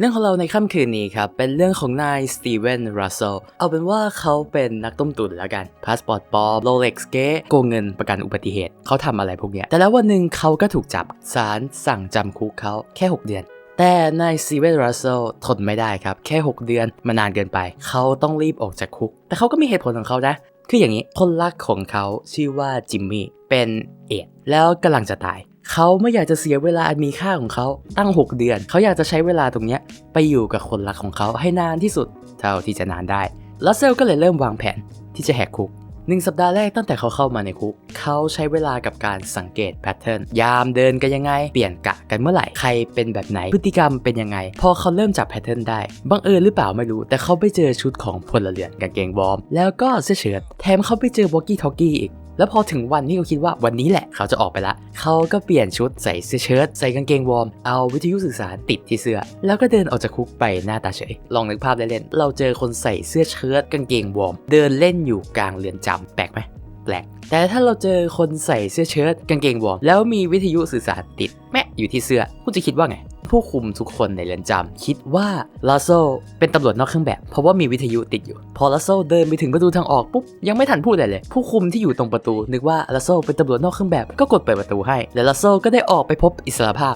เรื่องของเราในค่ำคืนนี้ครับ เป็นเรื่องของนายสตีเวนรัสเซลเอาเป็นว่าเขาเป็นนักต้มตุ๋นแล้วกัน พาสปอร์ตปลอมโรเล็กซ์เก๊โกงเงินประกันอุบัติเหตุเขาทำอะไรพวกเนี้ย แต่แล้ววันหนึ่งเขาก็ถูกจับศาลสั่งจำคุกเขาแค่ 6 เดือนแต่นายซีเวนรัสเซลทนไม่ได้ครับ แค่ 6 เดือนมานานเกินไป เขาต้องรีบออกจากคุก แต่เขาก็มีเหตุผลของเขานะ คืออย่างนี้คนรักของเขาชื่อว่าจิมมี่เป็นเอดแล้วกำลังจะตาย เขาไม่อยากจะเสียเวลาอันมีค่าของเขาตั้ง 6 เดือน เขาอยากจะใช้เวลาตรงเนี้ยไปอยู่กับคนรักของเขาให้นานที่สุด เท่าที่จะนานได้ลัสเซลก็เลยเริ่มวางแผนที่จะแหกคุกหนึ่งสัปดาห์แรกตั้งแต่เขาเข้ามาในคุก เขาใช้เวลากับการสังเกตแพทเทิร์น ยามเดินกันยังไง เปลี่ยนกะกันเมื่อไหร่ ใครเป็นแบบไหน พฤติกรรมเป็นยังไง พอเขาเริ่มจับแพทเทิร์นได้ บังเอิญหรือเปล่าไม่รู้ แต่เขาไปเจอชุดของพลเรือนกางเกงวอร์ม แล้วก็เสื้อเชิ้ต แถมเขาไปเจอวอกกี้ทอกกี้อีก แล้วพอถึงวันที่เขาคิดว่าวันนี้แหละเขาจะออกไปละ เขาก็เปลี่ยนชุดใส่เสื้อเชิ้ตใส่กางเกงวอร์ม เอาวิทยุสื่อสารติดที่เสื้อ แล้วก็เดินออกจากคุกไปหน้าตาเฉย ลองนึกภาพเล่นๆเราเจอคนใส่เสื้อเชิ้ตกางเกงวอร์ม เดินเล่นอยู่กลางเรือนจำแปลกไหมแปลกแต่ถ้าเราเจอคนใส่เสื้อเชิ้ตกางเกงวอร์มแล้วมีวิทยุสื่อสารติดแมะอยู่ที่เสื้อคุณจะคิดว่าไง ผู้คุมทุกคนในเรือนจำคิดว่าลาโซเป็นตำรวจนอกเครื่องแบบ เพราะว่ามีวิทยุติดอยู่ พอลาโซเดินไปถึงประตูทางออกปุ๊บยังไม่ทันพูดอะไรเลย ผู้คุมที่อยู่ตรงประตู นึกว่าลาโซเป็นตำรวจนอกเครื่องแบบก็กดเปิดประตูให้ และลาโซก็ได้ออกไปพบอิสรภาพ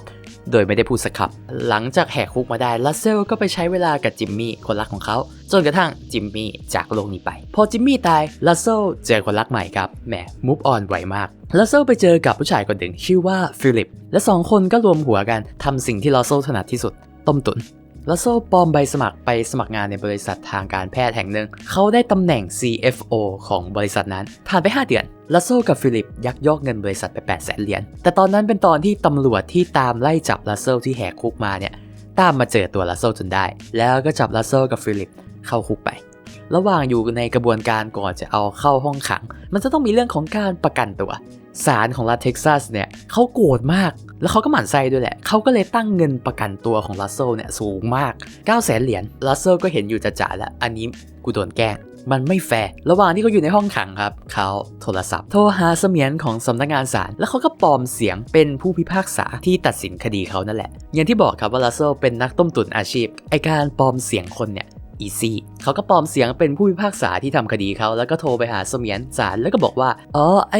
โดยไม่ได้พูดสักคำหลังจากแหกคุกมาได้ลัสเซลก็ไปใช้เวลากับจิมมี่คนรักของเขา จนกระทั่งจิมมี่จากโลกนี้ไป พอจิมมี่ตายลัสเซลเจอคนรักใหม่ครับแหมมูฟออนไวมากลัสเซลไปเจอกับผู้ชายคนหนึ่งชื่อว่าฟิลิป และสองคนก็รวมหัวกันทำสิ่งที่ลัสเซลถนัดที่สุด ต้มตุนลัสโซปลอมใบสมัครไปสมัครงานในบริษัททางการแพทย์แห่งหนึ่ง เขาได้ตำแหน่ง CFO ของบริษัทนั้น ผ่านไป 5 เดือน ลัสโซกับฟิลิปยักยอกเงินบริษัทไป8 0 0 0 0เหรียญ แต่ตอนนั้นเป็นตอนที่ตำรวจที่ตามไล่จับลัสโซที่แหกคุกมาเนี่ย ตามมาเจอตัวลัสโซจนได้ แล้วก็จับลัสโซกับฟิลิปเข้าคุกไป ระหว่างอยู่ในกระบวนการก่อนจะเอาเข้าห้องขัง มันจะต้องมีเรื่องของการประกันตัว ศาลของรัฐเท็กซัสเนี่ยเขาโกรธมาก แล้วเขาก็หมั่นไส้ด้วยแหละ เขาก็เลยตั้งเงินประกันตัวของลัสเซเนี่ยสูงมาก 9 0 0 0 0 0เหรียญ ลัสเซก็เห็นอยู่จะจ่าแล้ว อันนี้กูโดนแกล้ง มันไม่แฟร์ระหว่างที่เขาอยู่ในห้องขังครับ เขาโทรศัพท์ โทรหาเสมียนของสำนักงานศาลแล้วเขาก็ปลอมเสียงเป็นผู้พิพากษาที่ตัดสินคดีเขานั่นแหละ อย่างที่บอกครับว่าลัสเซเป็นนักต้มตุ๋นอาชีพไอการปลอมเสียงคนเนี่ยอีซี่เขาก็ปลอมเสียงเป็นผู้พิพากษาที่ทำคดีเขาแล้วก็โทรไปหาเสมียนศาลแล้วก็บอกว่า อ๋อ ไอ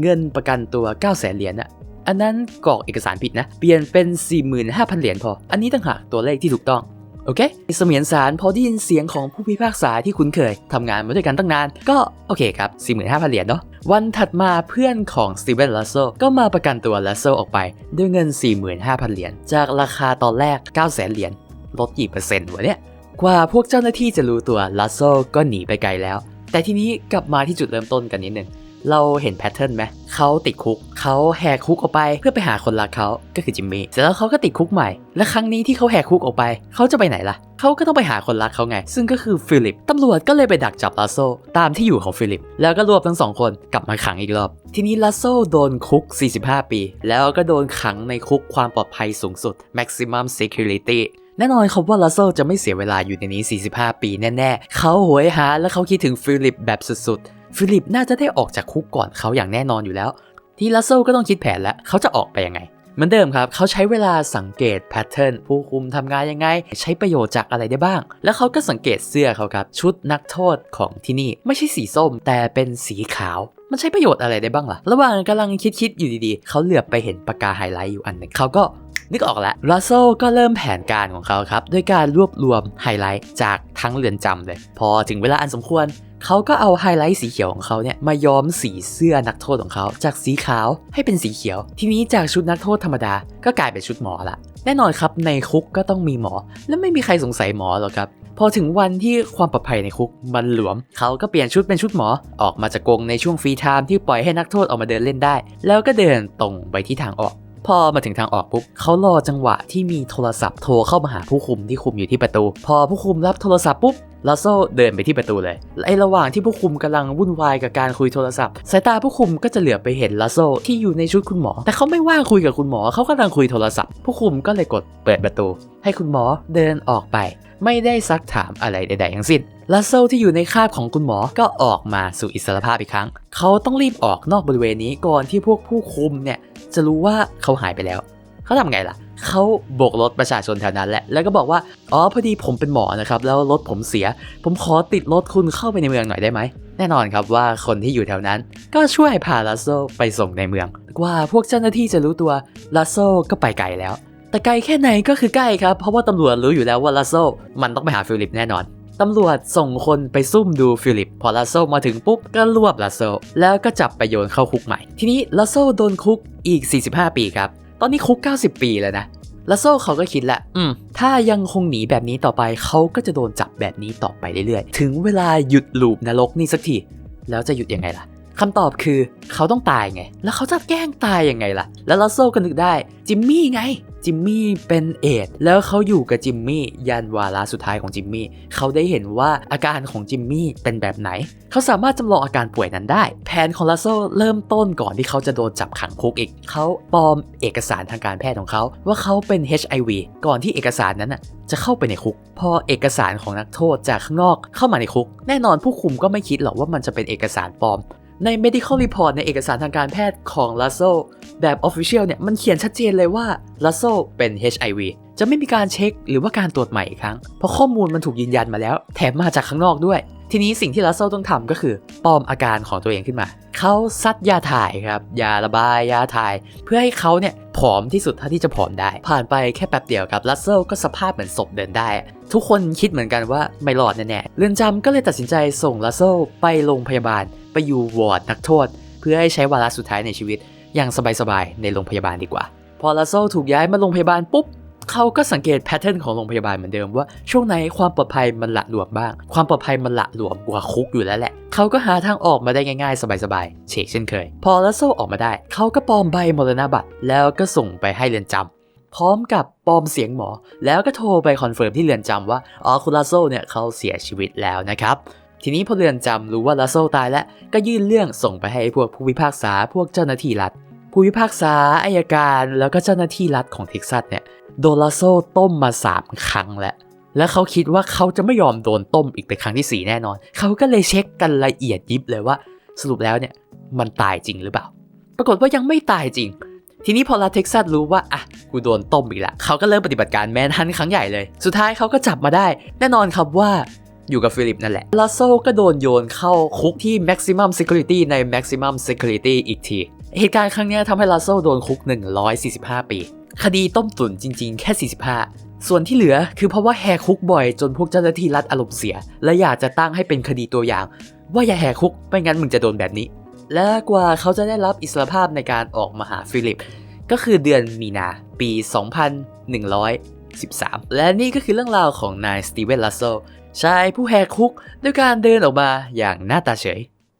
เงินประกันตัว9 0 0 0 0 0เหรียญอะอันนั้นกรอกเอกสารผิดนะ เปลี่ยนเป็น 45,000 เหรียญพอ อันนี้ต่างหากตัวเลขที่ถูกต้อง โอเคเสมียนศาลพอได้ยินเสียงของผู้พิพากษาที่คุ้นเคยทำงานมาด้วยกันตั้งนาน ก็โอเคครับ 45,000 เหรียญเนาะวันถัดมาเพื่อนของสตีเวนลัสโซก็มาประกันตัวลัสโซออกไป ด้วยเงิน 45,000 เหรียญจากราคาตอนแรก 900,000 เหรียญลดกี่เปอร์เซ็นต์วะเนี่ยกว่าพวกเจ้าหน้าที่จะรู้ตัวลัสโซก็หนีไปไกลแล้ว แต่ทีนี้กลับมาที่จุดเริ่มต้นกันนิดนึง เราเห็นแพทเทิร์นไหมเขาติดคุกเขาแหกคุกออกไปเพื่อไปหาคนรักเขาก็คือจิมมี่เสร็จแล้วเขาก็ติดคุกใหม่ และครั้งนี้ที่เขาแหกคุกออกไปเขาจะไปไหนล่ะเขาก็ต้องไปหาคนรักเขาไง ซึ่งก็คือฟิลิปตำรวจก็เลยไปดักจับลัสโซตามที่อยู่ของฟิลิป แล้วก็รวบทั้งสองคนกลับมาขังอีกรอบ ทีนี้ลัสโซโดนคุก 45 ปี แล้วก็โดนขังในคุกความปลอดภัยสูงสุด maximum security แน่นอนครับว่าลัสเซจะไม่เสียเวลาอยู่ในนี้ 45 ปีแน่ ๆ เขาโหยหาและเขาคิดถึงฟิลิปแบบสุดๆ ฟิลิปน่าจะได้ออกจากคุกก่อนเขาอย่างแน่นอนอยู่แล้ว ที่ลัสเซลก็ต้องคิดแผนแล้วเขาจะออกไปยังไงเหมือนเดิมครับ เขาใช้เวลาสังเกตแพทเทิร์นผู้คุมทำงานยังไง ใช้ประโยชน์จากอะไรได้บ้าง แล้วเขาก็สังเกตเสื้อเขาครับ ชุดนักโทษของที่นี่ไม่ใช่สีส้ม แต่เป็นสีขาว มันใช้ประโยชน์อะไรได้บ้างล่ะ ระหว่างกำลังคิดๆอยู่ดีๆ เขาเหลือบไปเห็นปากกาไฮไลท์อยู่อันหนึ่งเขาก็ นึกออกแล้วรัสเซลก็เริ่มแผนการของเขาครับด้วยการรวบรวมไฮไลท์จากทั้งเรือนจำเลย พอถึงเวลาอันสมควรเขาก็เอาไฮไลท์สีเขียวของเขาเนี่ยมาย้อมสีเสื้อนักโทษของเขา จากสีขาวให้เป็นสีเขียว ทีนี้จากชุดนักโทษธรรมดาก็กลายเป็นชุดหมอละแน่นอนครับในคุกก็ต้องมีหมอ และไม่มีใครสงสัยหมอหรอกครับ พอถึงวันที่ความปลอดภัยในคุกมันหลวม เขาก็เปลี่ยนชุดเป็นชุดหมอ ออกมาจากกรงในช่วงฟรีไทม์ที่ปล่อยให้นักโทษออกมาเดินเล่นได้ แล้วก็เดินตรงไปที่ทางออก พอมาถึงทางออกปุ๊บเขารอจังหวะที่มีโทรศัพท์โทรเข้ามาหาผู้คุมที่คุมอยู่ที่ประตู พอผู้คุมรับโทรศัพท์ปุ๊บลัสโซเดินไปที่ประตูเลย ไอระหว่างที่ผู้คุมกำลังวุ่นวายกับการคุยโทรศัพท์ สายตาผู้คุมก็จะเหลือบไปเห็นลัสโซที่อยู่ในชุดคุณหมอ แต่เขาไม่ว่างคุยกับคุณหมอ เขากำลังคุยโทรศัพท์ ผู้คุมก็เลยกดเปิดประตู ให้คุณหมอเดินออกไป ไม่ได้ซักถามอะไรใดๆทั้งสิ้น ลัสเซลที่อยู่ในคาบของคุณหมอก็ออกมาสู่อิสรภาพอีกครั้ง เขาต้องรีบออกนอกบริเวณนี้ก่อนที่พวกผู้คุมเนี่ยจะรู้ว่าเขาหายไปแล้ว เขาทำไงล่ะ เขาโบกรถประชาชนแถวนั้นแหละ แล้วก็บอกว่า อ๋อพอดีผมเป็นหมอนะครับ แล้วรถผมเสีย ผมขอติดรถคุณเข้าไปในเมืองหน่อยได้ไหม แน่นอนครับว่าคนที่อยู่แถวนั้น ก็ช่วยพาลัสโซไปส่งในเมือง กว่าพวกเจ้าหน้าที่จะรู้ตัวลัสโซก็ไปไกลแล้ว แต่ไกลแค่ไหนก็คือใกล้ครับ เพราะว่าตำรวจรู้อยู่แล้วว่าลัสโซมันต้องไปหาฟิลิปแน่นอน ตำรวจส่งคนไปซุ่มดูฟิลิป พอลัสโซมาถึงปุ๊บก็รวบลัสโซแล้วก็จับไปโยนเข้าคุกใหม่ ทีนี้ลัสโซโดนคุกอีก 45 ปีครับ ตอนนี้คุก 90 ปีแล้วนะลัสโซเขาก็คิดละอืม ถ้ายังคงหนีแบบนี้ต่อไปเขาก็จะโดนจับแบบนี้ต่อไปเรื่อยๆ ถึงเวลาหยุดลูปนรกนี่สักที แล้วจะหยุดยังไงล่ะคำตอบคือเขาต้องตายไง แล้วเขาจะแกล้งตายยังไงล่ะ แล้วลัสโซก็นึกได้ จิมมี่ไง จิมมี่เป็นเอดแล้วเขาอยู่กับจิมมี่ยันวาระสุดท้ายของจิมมี่เขาได้เห็นว่าอาการของจิมมี่เป็นแบบไหน เขาสามารถจำลองอาการป่วยนั้นได้ แผนของลัสโซเริ่มต้นก่อนที่เขาจะโดนจับขังคุกอีก เขาปลอมเอกสารทางการแพทย์ของเขา ว่าเขาเป็น HIV ก่อนที่เอกสารนั้นน่ะจะเข้าไปในคุก พอเอกสารของนักโทษจากข้างนอกเข้ามาในคุก แน่นอนผู้คุมก็ไม่คิดหรอกว่ามันจะเป็นเอกสารปลอมใน medical report ในเอกสารทางการแพทย์ของลัสโซ แบบ official เนี่ยมันเขียนชัดเจนเลยว่าลัสโซเป็น HIV จะไม่มีการเช็คหรือว่าการตรวจใหม่อีกครั้ง เพราะข้อมูลมันถูกยืนยันมาแล้ว แถมมาจากข้างนอกด้วย ทีนี้สิ่งที่ลัสโซต้องทำก็คือปลอมอาการของตัวเองขึ้นมา เขาซัดยาถ่ายครับ ยาระบายยาถ่าย เพื่อให้เขาเนี่ยผอมที่สุดเท่าที่จะผอมได้ ผ่านไปแค่แป๊บเดียวครับลัสโซก็สภาพเหมือนศพเดินได้ ทุกคนคิดเหมือนกันว่าไม่รอดแน่ๆเรือนจำก็เลยตัดสินใจส่งลัสโซไปโรงพยาบาล ไปอยู่วอร์ดนักโทษ เพื่อให้ใช้วาระสุดท้ายในชีวิต อย่างสบายๆในโรงพยาบาลดีกว่า พอลัสโซถูกย้ายมาโรงพยาบาลปุ๊บเขาก็สังเกตแพทเทิร์นของโรงพยาบาลเหมือนเดิมว่าช่วงไหนความปลอดภัยมันละหลวมบ้าง ความปลอดภัยมันละหลวมกว่าคุกอยู่แล้วแหละเขาก็หาทางออกมาได้ง่ายๆ สบายๆเฉกเช่นเคย พอลัสโซออกมาได้ เขาก็ปลอมใบมรณบัตรแล้วก็ส่งไปให้เรือนจำพร้อมกับปลอมเสียงหมอ แล้วก็โทรไปคอนเฟิร์มที่เรือนจำว่าอ๋อคุณลัสโซเนี่ยเขาเสียชีวิตแล้วนะครับ ทีนี้พอเรือนจำรู้ว่าลัสโซตายแล้วก็ยื่นเรื่องส่งไปให้พวกผู้พิพากษาพวกเจ้าหน้าที่รัฐ ผู้พิพากษาอายการแล้วก็เจ้าหน้าที่รัฐของเท็กซัสเนี่ยโดนลัสโซต้มมาสามครั้งแล้วแล้วเขาคิดว่าเขาจะไม่ยอมโดนต้มอีกเป็นครั้งที่ 4 แน่นอน เขาก็เลยเช็คกันละเอียดยิบเลยว่า สรุปแล้วเนี่ยมันตายจริงหรือเปล่า ปรากฏว่ายังไม่ตายจริง ทีนี้พอรัฐเท็กซัสรู้ว่าอะกูโดนต้มอีกแล้วเขาก็เริ่มปฏิบัติการแมนฮันครั้งใหญ่เลย สุดท้ายเขาก็จับมาได้ แน่นอนครับว่า อยู่กับฟิลิปนั่นแหละลัสโซก็โดนโยนเข้าคุกที่ maximum security ใน maximum security อีกที เหตุการณ์ครั้งนี้ทำให้ลัสโซโดนคุก 145 ปี คดีต้มตุ๋นจริง ๆ แค่ 45ส่วนที่เหลือคือเพราะว่าแหกคุกบ่อยจนพวกเจ้าหน้าที่รัฐอารมณ์เสีย และอยากจะตั้งให้เป็นคดีตัวอย่าง ว่าอย่าแหกคุกไม่งั้นมึงจะโดนแบบนี้ และกว่าเขาจะได้รับอิสรภาพในการออกมาหาฟิลิป ก็คือเดือนมีนาปี 2113 และนี่ก็คือเรื่องราวของนายสตีเวนลัสโซ ชายผู้แหกคุกด้วยการเดินออกมาอย่างหน้าตาเฉย